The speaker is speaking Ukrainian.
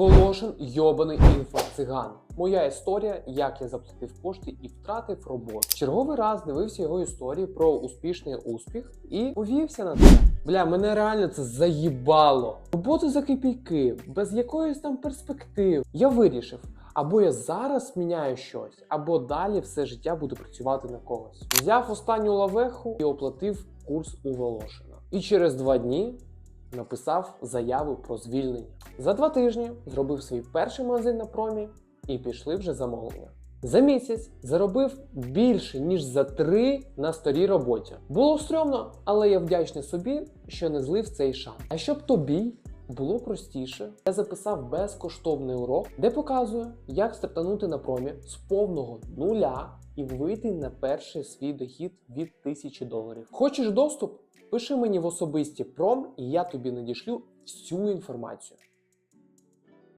Волошин йобаний інфо-циган. Моя історія, як я заплатив кошти і втратив роботу. Черговий раз дивився його історії про успішний успіх і повівся на це. Бля, мене реально це заїбало. Роботи за копійки, без якоїсь там перспектив. Я вирішив. Або я зараз міняю щось, або далі все життя буду працювати на когось. Взяв останню лавеху і оплатив курс у Волошина. І через два дні написав заяву про звільнення. За два тижні зробив свій перший магазин на промі і пішли вже замовлення. За місяць заробив більше ніж за три на старій роботі. Було стрьомно, але я вдячний собі, що не злив цей шанс. А щоб тобі було простіше, я записав безкоштовний урок, де показую, як стартанути на промі з повного нуля і вийти на перший свій дохід від 1000 доларів. Хочеш доступ? Пиши мені в особисті пром, і я тобі надішлю всю інформацію.